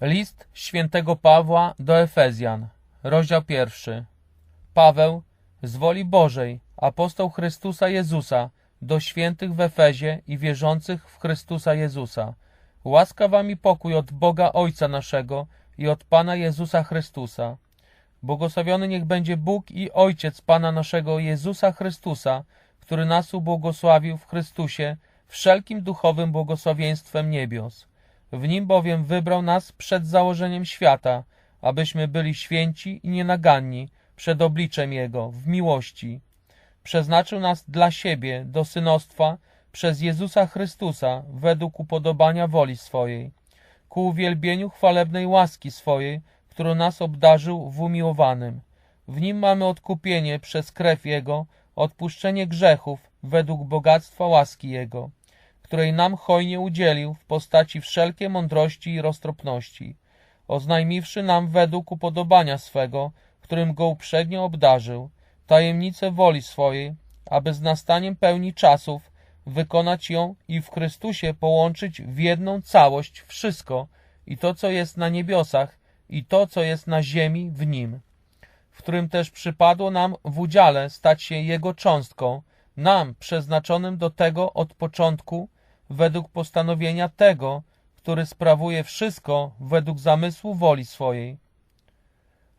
List świętego Pawła do Efezjan, rozdział pierwszy. Paweł, z woli Bożej, apostoł Chrystusa Jezusa, do świętych w Efezie i wierzących w Chrystusa Jezusa. Łaska wam i pokój od Boga Ojca naszego i od Pana Jezusa Chrystusa. Błogosławiony niech będzie Bóg i Ojciec Pana naszego Jezusa Chrystusa, który nas ubłogosławił w Chrystusie wszelkim duchowym błogosławieństwem niebios. W nim bowiem wybrał nas przed założeniem świata, abyśmy byli święci i nienaganni przed obliczem Jego w miłości. Przeznaczył nas dla siebie do synostwa przez Jezusa Chrystusa według upodobania woli swojej, ku uwielbieniu chwalebnej łaski swojej, którą nas obdarzył w umiłowanym. W nim mamy odkupienie przez krew Jego, odpuszczenie grzechów według bogactwa łaski Jego, której nam hojnie udzielił w postaci wszelkiej mądrości i roztropności, oznajmiwszy nam według upodobania swego, którym go uprzednio obdarzył, tajemnicę woli swojej, aby z nastaniem pełni czasów wykonać ją i w Chrystusie połączyć w jedną całość wszystko, i to, co jest na niebiosach, i to, co jest na ziemi w nim, w którym też przypadło nam w udziale stać się Jego cząstką, nam przeznaczonym do tego od początku, według postanowienia tego, który sprawuje wszystko według zamysłu woli swojej,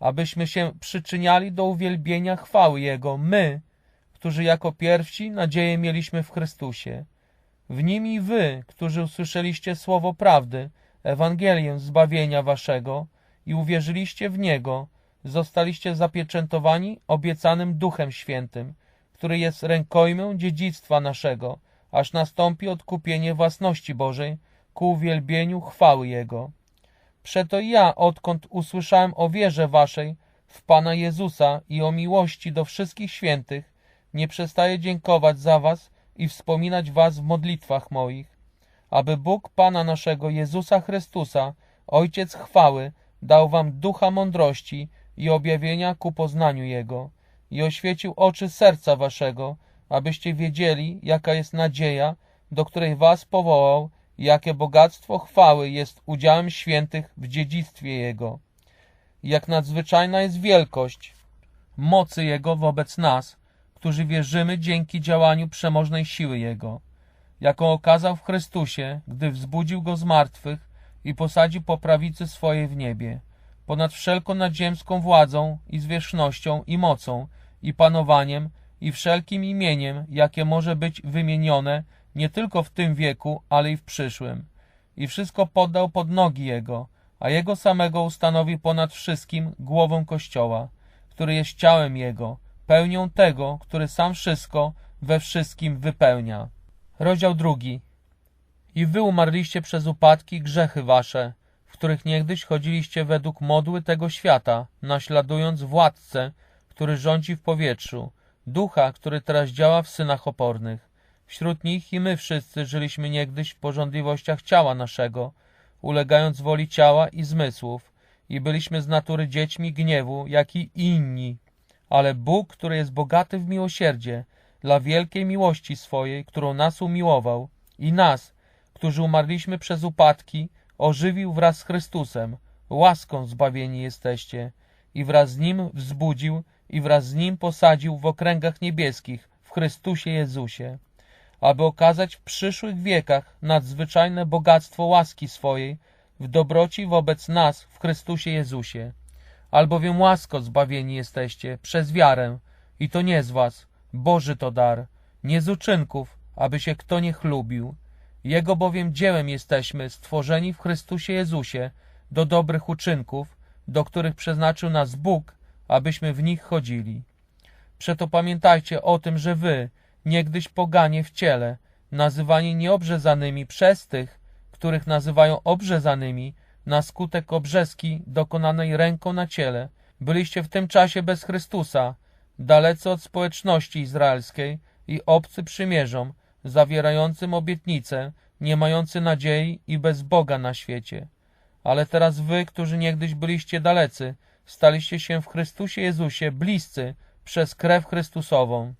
abyśmy się przyczyniali do uwielbienia chwały Jego, my, którzy jako pierwsi nadzieję mieliśmy w Chrystusie. W nim i wy, którzy usłyszeliście słowo prawdy, Ewangelię zbawienia waszego i uwierzyliście w Niego, zostaliście zapieczętowani obiecanym Duchem Świętym, który jest rękojmą dziedzictwa naszego, aż nastąpi odkupienie własności Bożej ku uwielbieniu chwały Jego. Przeto ja, odkąd usłyszałem o wierze waszej w Pana Jezusa i o miłości do wszystkich świętych, nie przestaję dziękować za was i wspominać was w modlitwach moich, aby Bóg Pana naszego Jezusa Chrystusa, Ojciec chwały, dał wam ducha mądrości i objawienia ku poznaniu Jego i oświecił oczy serca waszego, abyście wiedzieli, jaka jest nadzieja, do której was powołał, i jakie bogactwo chwały jest udziałem świętych w dziedzictwie Jego. Jak nadzwyczajna jest wielkość mocy Jego wobec nas, którzy wierzymy dzięki działaniu przemożnej siły Jego, jaką okazał w Chrystusie, gdy wzbudził Go z martwych i posadził po prawicy swojej w niebie, ponad wszelką nadziemską władzą i zwierzchnością i mocą i panowaniem i wszelkim imieniem, jakie może być wymienione nie tylko w tym wieku, ale i w przyszłym. I wszystko poddał pod nogi Jego, a Jego samego ustanowi ponad wszystkim głową Kościoła, który jest ciałem Jego, pełnią tego, który sam wszystko we wszystkim wypełnia. Rozdział drugi. I wy umarliście przez upadki grzechy wasze, w których niegdyś chodziliście według modły tego świata, naśladując władcę, który rządzi w powietrzu, ducha, który teraz działa w synach opornych. Wśród nich i my wszyscy żyliśmy niegdyś w porządliwościach ciała naszego, ulegając woli ciała i zmysłów, i byliśmy z natury dziećmi gniewu, jak i inni. Ale Bóg, który jest bogaty w miłosierdzie, dla wielkiej miłości swojej, którą nas umiłował, i nas, którzy umarliśmy przez upadki, ożywił wraz z Chrystusem, łaską zbawieni jesteście, i wraz z Nim wzbudził, i wraz z Nim posadził w okręgach niebieskich, w Chrystusie Jezusie aby okazać w przyszłych wiekach nadzwyczajne bogactwo łaski swojej w dobroci wobec nas w Chrystusie Jezusie. Albowiem łasko zbawieni jesteście przez wiarę i to nie z was, Boży to dar, nie z uczynków, aby się kto nie chlubił. Jego bowiem dziełem jesteśmy stworzeni w Chrystusie Jezusie do dobrych uczynków, do których przeznaczył nas Bóg, abyśmy w nich chodzili. Przeto pamiętajcie o tym, że wy, niegdyś poganie w ciele, nazywani nieobrzezanymi przez tych, których nazywają obrzezanymi, na skutek obrzeski dokonanej ręką na ciele, byliście w tym czasie bez Chrystusa, dalece od społeczności izraelskiej i obcy przymierzom, zawierającym obietnice, nie mający nadziei i bez Boga na świecie. Ale teraz wy, którzy niegdyś byliście dalecy, staliście się w Chrystusie Jezusie bliscy przez krew Chrystusową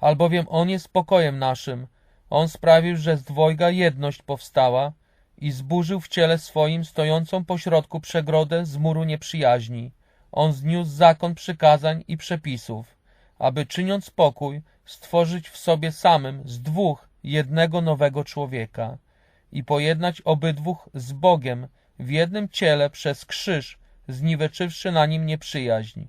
albowiem On jest pokojem naszym. On sprawił, że z dwojga jedność powstała i zburzył w ciele swoim stojącą pośrodku przegrodę z muru nieprzyjaźni. On zniósł zakon przykazań i przepisów, aby czyniąc pokój, stworzyć w sobie samym z dwóch jednego nowego człowieka i pojednać obydwóch z Bogiem w jednym ciele przez krzyż, zniweczywszy na nim nieprzyjaźń.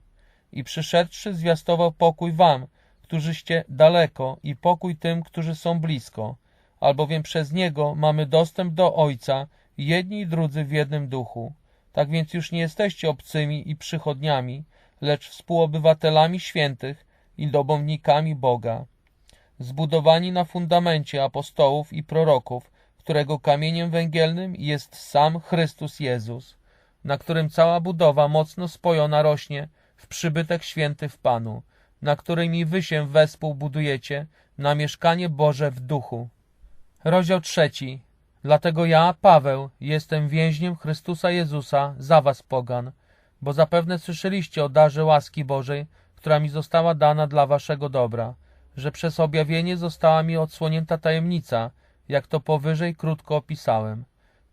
I przyszedłszy zwiastował pokój wam, którzyście daleko i pokój tym, którzy są blisko, albowiem przez Niego mamy dostęp do Ojca, jedni i drudzy w jednym duchu. Tak więc już nie jesteście obcymi i przychodniami, lecz współobywatelami świętych i dobownikami Boga. Zbudowani na fundamencie apostołów i proroków, którego kamieniem węgielnym jest sam Chrystus Jezus, na którym cała budowa mocno spojona rośnie w przybytek święty w Panu, na którym i wy się wespół budujecie na mieszkanie Boże w duchu. Rozdział trzeci. Dlatego ja, Paweł, jestem więźniem Chrystusa Jezusa za was pogan, bo zapewne słyszeliście o darze łaski Bożej, która mi została dana dla waszego dobra, że przez objawienie została mi odsłonięta tajemnica, jak to powyżej krótko opisałem.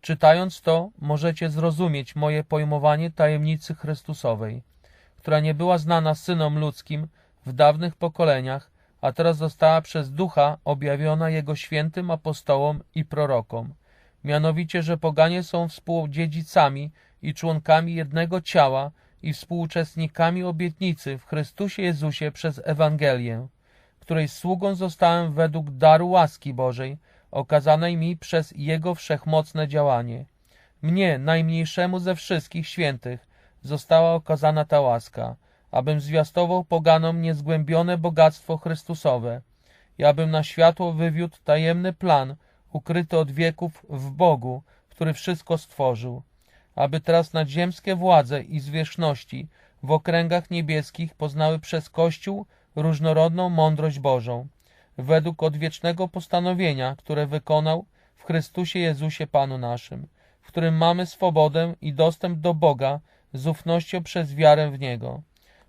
Czytając to, możecie zrozumieć moje pojmowanie tajemnicy Chrystusowej, która nie była znana synom ludzkim w dawnych pokoleniach, a teraz została przez Ducha objawiona Jego świętym apostołom i prorokom. Mianowicie, że poganie są współdziedzicami i członkami jednego ciała i współuczestnikami obietnicy w Chrystusie Jezusie przez Ewangelię, której sługą zostałem według daru łaski Bożej, okazanej mi przez Jego wszechmocne działanie. Mnie, najmniejszemu ze wszystkich świętych, została okazana ta łaska, abym zwiastował poganom niezgłębione bogactwo Chrystusowe i abym na światło wywiódł tajemny plan ukryty od wieków w Bogu, który wszystko stworzył, aby teraz nadziemskie władze i zwierzchności w okręgach niebieskich poznały przez Kościół różnorodną mądrość Bożą, według odwiecznego postanowienia, które wykonał w Chrystusie Jezusie Panu naszym, w którym mamy swobodę i dostęp do Boga z ufnością przez wiarę w Niego.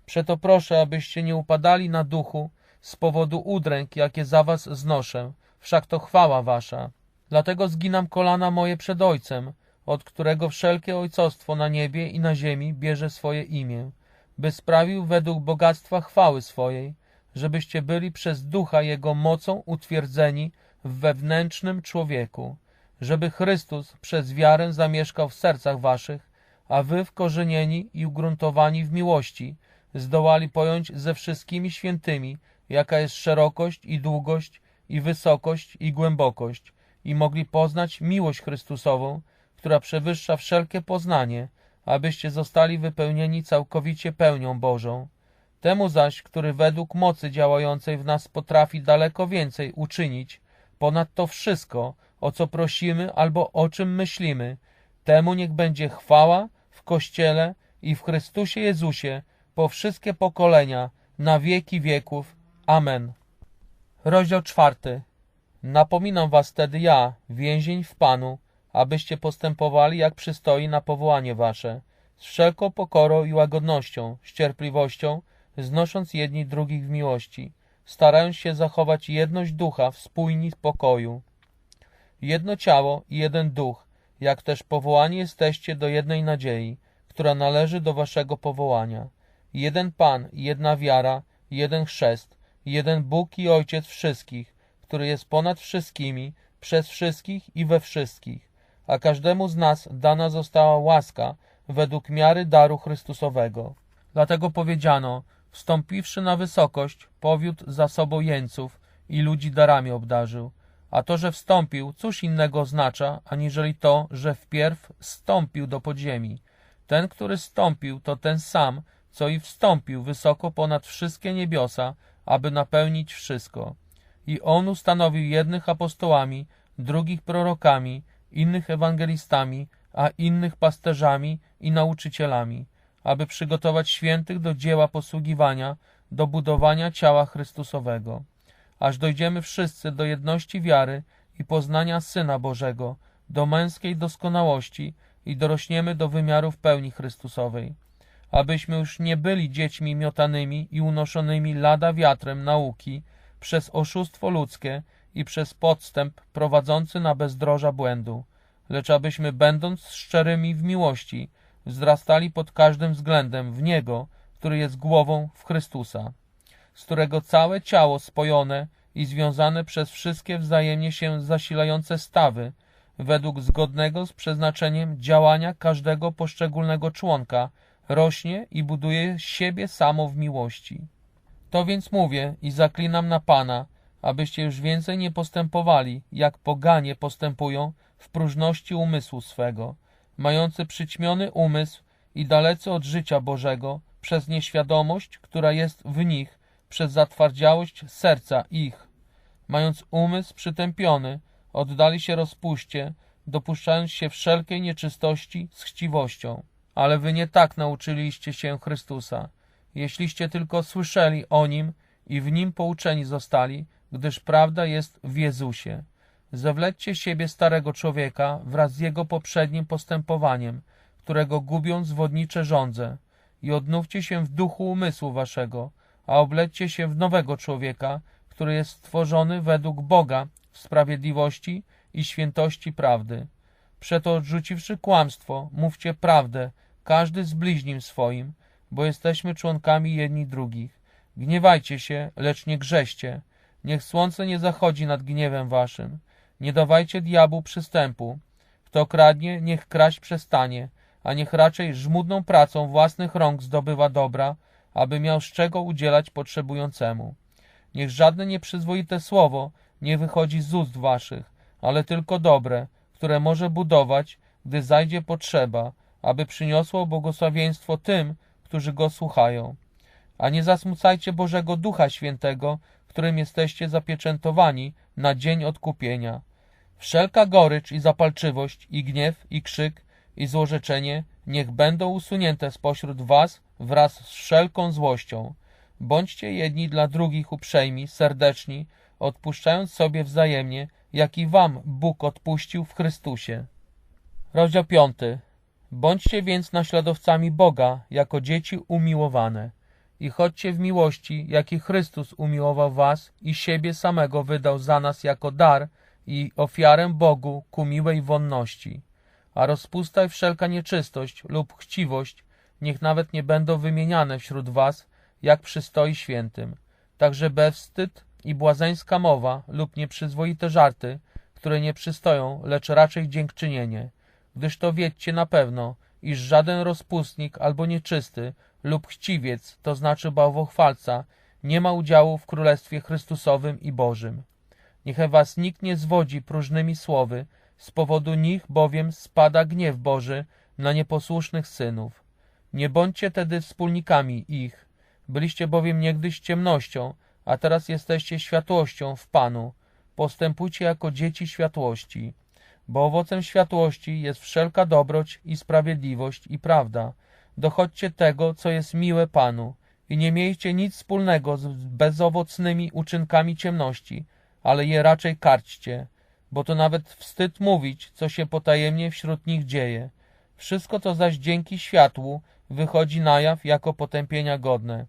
Przeto proszę, abyście nie upadali na duchu z powodu udręk, jakie za was znoszę, wszak to chwała wasza. Dlatego zginam kolana moje przed Ojcem, od którego wszelkie ojcostwo na niebie i na ziemi bierze swoje imię, by sprawił według bogactwa chwały swojej, żebyście byli przez ducha Jego mocą utwierdzeni w wewnętrznym człowieku, żeby Chrystus przez wiarę zamieszkał w sercach waszych, a wy wkorzenieni i ugruntowani w miłości, zdołali pojąć ze wszystkimi świętymi, jaka jest szerokość i długość i wysokość i głębokość, i mogli poznać miłość Chrystusową, która przewyższa wszelkie poznanie, abyście zostali wypełnieni całkowicie pełnią Bożą. Temu zaś, który według mocy działającej w nas potrafi daleko więcej uczynić, ponad to wszystko, o co prosimy albo o czym myślimy, temu niech będzie chwała w Kościele i w Chrystusie Jezusie po wszystkie pokolenia, na wieki wieków. Amen. Rozdział czwarty. Napominam was tedy ja, więzień w Panu, abyście postępowali jak przystoi na powołanie wasze, z wszelką pokorą i łagodnością, z cierpliwością, znosząc jedni drugich w miłości, starając się zachować jedność ducha w spójni pokoju. Jedno ciało i jeden duch, jak też powołani jesteście do jednej nadziei, która należy do waszego powołania. Jeden Pan, jedna wiara, jeden chrzest, jeden Bóg i Ojciec wszystkich, który jest ponad wszystkimi, przez wszystkich i we wszystkich. A każdemu z nas dana została łaska według miary daru Chrystusowego. Dlatego powiedziano, wstąpiwszy na wysokość, powiódł za sobą jeńców i ludzi darami obdarzył. A to, że wstąpił, cóż innego oznacza, aniżeli to, że wpierw stąpił do podziemi. Ten, który stąpił, to ten sam, co i wstąpił wysoko ponad wszystkie niebiosa, aby napełnić wszystko. I on ustanowił jednych apostołami, drugich prorokami, innych ewangelistami, a innych pasterzami i nauczycielami, aby przygotować świętych do dzieła posługiwania, do budowania ciała Chrystusowego, aż dojdziemy wszyscy do jedności wiary i poznania Syna Bożego, do męskiej doskonałości i dorośniemy do wymiarów pełni Chrystusowej. Abyśmy już nie byli dziećmi miotanymi i unoszonymi lada wiatrem nauki przez oszustwo ludzkie i przez podstęp prowadzący na bezdroża błędu, lecz abyśmy będąc szczerymi w miłości, wzrastali pod każdym względem w Niego, który jest głową w Chrystusa, z którego całe ciało spojone i związane przez wszystkie wzajemnie się zasilające stawy, według zgodnego z przeznaczeniem działania każdego poszczególnego członka, rośnie i buduje siebie samo w miłości. To więc mówię i zaklinam na Pana, abyście już więcej nie postępowali, jak poganie postępują w próżności umysłu swego, mający przyćmiony umysł i dalecy od życia Bożego, przez nieświadomość, która jest w nich, przez zatwardziałość serca ich. Mając umysł przytępiony, oddali się rozpuście, dopuszczając się wszelkiej nieczystości z chciwością. Ale wy nie tak nauczyliście się Chrystusa. Jeśliście tylko słyszeli o Nim i w Nim pouczeni zostali, gdyż prawda jest w Jezusie. Zawlećcie siebie starego człowieka wraz z jego poprzednim postępowaniem, którego gubią zwodnicze żądze, i odnówcie się w duchu umysłu waszego, a oblećcie się w nowego człowieka, który jest stworzony według Boga w sprawiedliwości i świętości prawdy. Przeto odrzuciwszy kłamstwo, mówcie prawdę, każdy z bliźnim swoim, bo jesteśmy członkami jedni drugich. Gniewajcie się, lecz nie grzeście. Niech słońce nie zachodzi nad gniewem waszym. Nie dawajcie diabłu przystępu. Kto kradnie, niech kraść przestanie, a niech raczej żmudną pracą własnych rąk zdobywa dobra, aby miał z czego udzielać potrzebującemu. Niech żadne nieprzyzwoite słowo nie wychodzi z ust waszych, ale tylko dobre, które może budować, gdy zajdzie potrzeba, aby przyniosło błogosławieństwo tym, którzy go słuchają. A nie zasmucajcie Bożego Ducha Świętego, którym jesteście zapieczętowani na dzień odkupienia. Wszelka gorycz i zapalczywość, i gniew, i krzyk, i złorzeczenie niech będą usunięte spośród was wraz z wszelką złością. Bądźcie jedni dla drugich uprzejmi, serdeczni, odpuszczając sobie wzajemnie, jak i wam Bóg odpuścił w Chrystusie. Rozdział 5. Bądźcie więc naśladowcami Boga jako dzieci umiłowane i chodźcie w miłości, jaki Chrystus umiłował was i siebie samego wydał za nas jako dar i ofiarę Bogu ku miłej wonności. A rozpusta i wszelka nieczystość lub chciwość niech nawet nie będą wymieniane wśród was, jak przystoi świętym. Także bezwstyd i błazeńska mowa lub nieprzyzwoite żarty, które nie przystoją, lecz raczej dziękczynienie. Gdyż to wiedzcie na pewno, iż żaden rozpustnik albo nieczysty lub chciwiec, to znaczy bałwochwalca, nie ma udziału w Królestwie Chrystusowym i Bożym. Niech was nikt nie zwodzi próżnymi słowy, z powodu nich bowiem spada gniew Boży na nieposłusznych synów. Nie bądźcie tedy wspólnikami ich. Byliście bowiem niegdyś ciemnością, a teraz jesteście światłością w Panu. Postępujcie jako dzieci światłości, bo owocem światłości jest wszelka dobroć i sprawiedliwość i prawda. Dochodźcie tego, co jest miłe Panu i nie miejcie nic wspólnego z bezowocnymi uczynkami ciemności, ale je raczej karćcie, bo to nawet wstyd mówić, co się potajemnie wśród nich dzieje. Wszystko to zaś dzięki światłu wychodzi na jaw jako potępienia godne.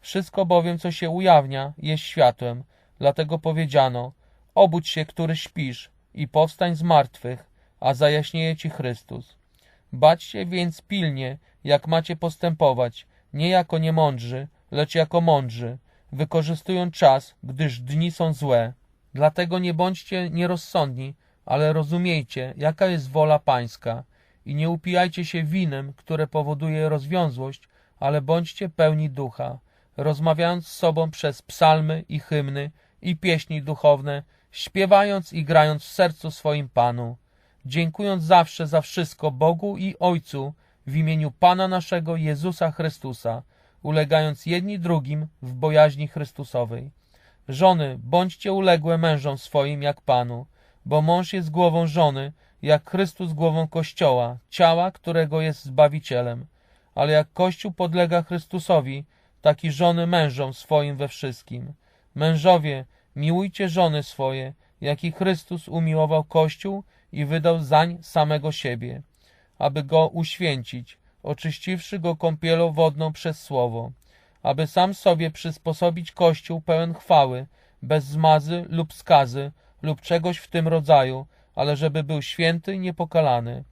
Wszystko bowiem, co się ujawnia, jest światłem. Dlatego powiedziano, obudź się, który śpisz i powstań z martwych, a zajaśnieje ci Chrystus. Baćcie więc pilnie, jak macie postępować, nie jako niemądrzy, lecz jako mądrzy, wykorzystując czas, gdyż dni są złe. Dlatego nie bądźcie nierozsądni, ale rozumiejcie, jaka jest wola Pańska i nie upijajcie się winem, które powoduje rozwiązłość, ale bądźcie pełni ducha, rozmawiając z sobą przez psalmy i hymny i pieśni duchowne, śpiewając i grając w sercu swoim Panu, dziękując zawsze za wszystko Bogu i Ojcu w imieniu Pana naszego Jezusa Chrystusa, ulegając jedni drugim w bojaźni Chrystusowej. Żony, bądźcie uległe mężom swoim jak Panu, bo mąż jest głową żony, jak Chrystus głową Kościoła, ciała, którego jest Zbawicielem. Ale jak Kościół podlega Chrystusowi, tak i żony mężom swoim we wszystkim. Mężowie, miłujcie żony swoje, jak i Chrystus umiłował Kościół i wydał zań samego siebie, aby go uświęcić, oczyściwszy go kąpielą wodną przez słowo, aby sam sobie przysposobić Kościół pełen chwały, bez zmazy lub skazy lub czegoś w tym rodzaju, ale żeby był święty i niepokalany.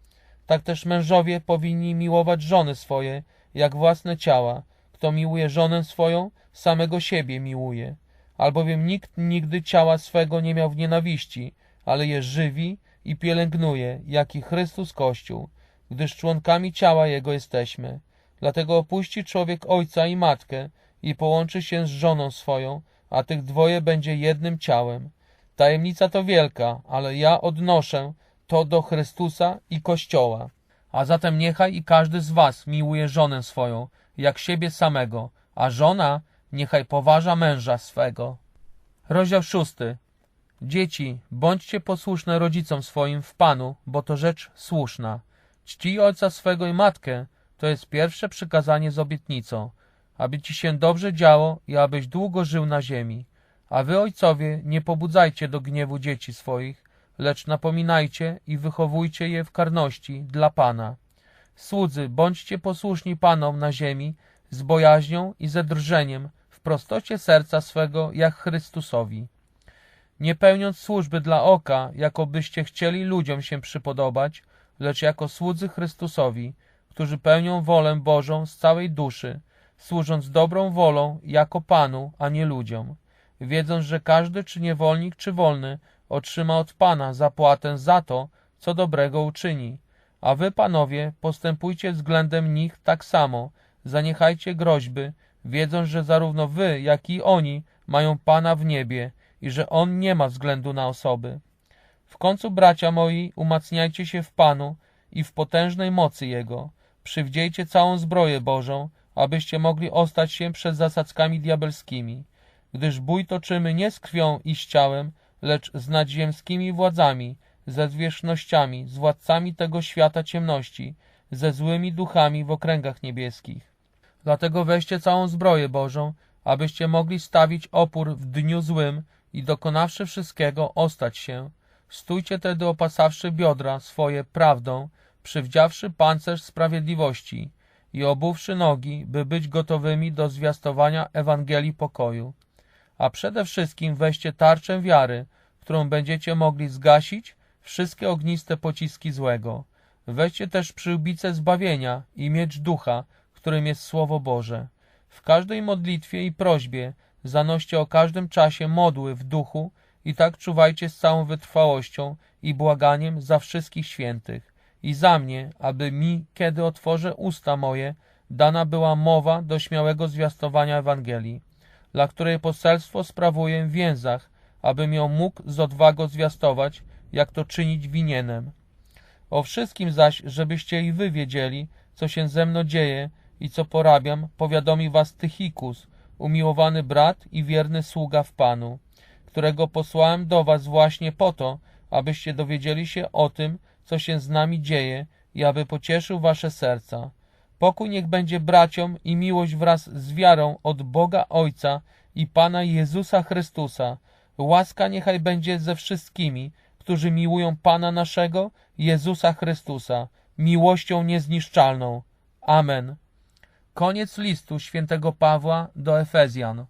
Tak też mężowie powinni miłować żony swoje, jak własne ciała. Kto miłuje żonę swoją, samego siebie miłuje. Albowiem nikt nigdy ciała swego nie miał w nienawiści, ale je żywi i pielęgnuje, jak i Chrystus Kościół, gdyż członkami ciała Jego jesteśmy. Dlatego opuści człowiek ojca i matkę i połączy się z żoną swoją, a tych dwoje będzie jednym ciałem. Tajemnica to wielka, ale ja odnoszę to do Chrystusa i Kościoła. A zatem niechaj i każdy z was miłuje żonę swoją, jak siebie samego, a żona niechaj poważa męża swego. Rozdział szósty. Dzieci, bądźcie posłuszne rodzicom swoim w Panu, bo to rzecz słuszna. Czcij ojca swego i matkę, to jest pierwsze przykazanie z obietnicą, aby ci się dobrze działo i abyś długo żył na ziemi. A wy, ojcowie, nie pobudzajcie do gniewu dzieci swoich, lecz napominajcie i wychowujcie je w karności dla Pana. Słudzy, bądźcie posłuszni Panom na ziemi z bojaźnią i ze drżeniem, prostocie serca swego, jak Chrystusowi. Nie pełniąc służby dla oka, jakobyście chcieli ludziom się przypodobać, lecz jako słudzy Chrystusowi, którzy pełnią wolę Bożą z całej duszy, służąc dobrą wolą jako Panu, a nie ludziom, wiedząc, że każdy, czy niewolnik, czy wolny, otrzyma od Pana zapłatę za to, co dobrego uczyni. A wy, panowie, postępujcie względem nich tak samo, zaniechajcie groźby, wiedząc, że zarówno wy, jak i oni mają Pana w niebie i że On nie ma względu na osoby. W końcu, bracia moi, umacniajcie się w Panu i w potężnej mocy Jego. Przywdziejcie całą zbroję Bożą, abyście mogli ostać się przed zasadzkami diabelskimi. Gdyż bój toczymy nie z krwią i z ciałem, lecz z nadziemskimi władzami, ze zwierzchnościami, z władcami tego świata ciemności, ze złymi duchami w okręgach niebieskich. Dlatego weźcie całą zbroję Bożą, abyście mogli stawić opór w dniu złym i dokonawszy wszystkiego ostać się. Stójcie tedy opasawszy biodra swoje prawdą, przywdziawszy pancerz sprawiedliwości i obuwszy nogi, by być gotowymi do zwiastowania Ewangelii pokoju. A przede wszystkim weźcie tarczę wiary, którą będziecie mogli zgasić wszystkie ogniste pociski złego. Weźcie też przyłbicę zbawienia i miecz ducha, którym jest Słowo Boże. W każdej modlitwie i prośbie zanoście o każdym czasie modły w duchu i tak czuwajcie z całą wytrwałością i błaganiem za wszystkich świętych i za mnie, aby mi, kiedy otworzę usta moje, dana była mowa do śmiałego zwiastowania Ewangelii, dla której poselstwo sprawuję w więzach, abym ją mógł z odwagą zwiastować, jak to czynić winienem. O wszystkim zaś, żebyście i wy wiedzieli, co się ze mną dzieje i co porabiam, powiadomi was Tychikus, umiłowany brat i wierny sługa w Panu, którego posłałem do was właśnie po to, abyście dowiedzieli się o tym, co się z nami dzieje i aby pocieszył wasze serca. Pokój niech będzie braciom i miłość wraz z wiarą od Boga Ojca i Pana Jezusa Chrystusa. Łaska niechaj będzie ze wszystkimi, którzy miłują Pana naszego, Jezusa Chrystusa, miłością niezniszczalną. Amen. Koniec listu świętego Pawła do Efezjan.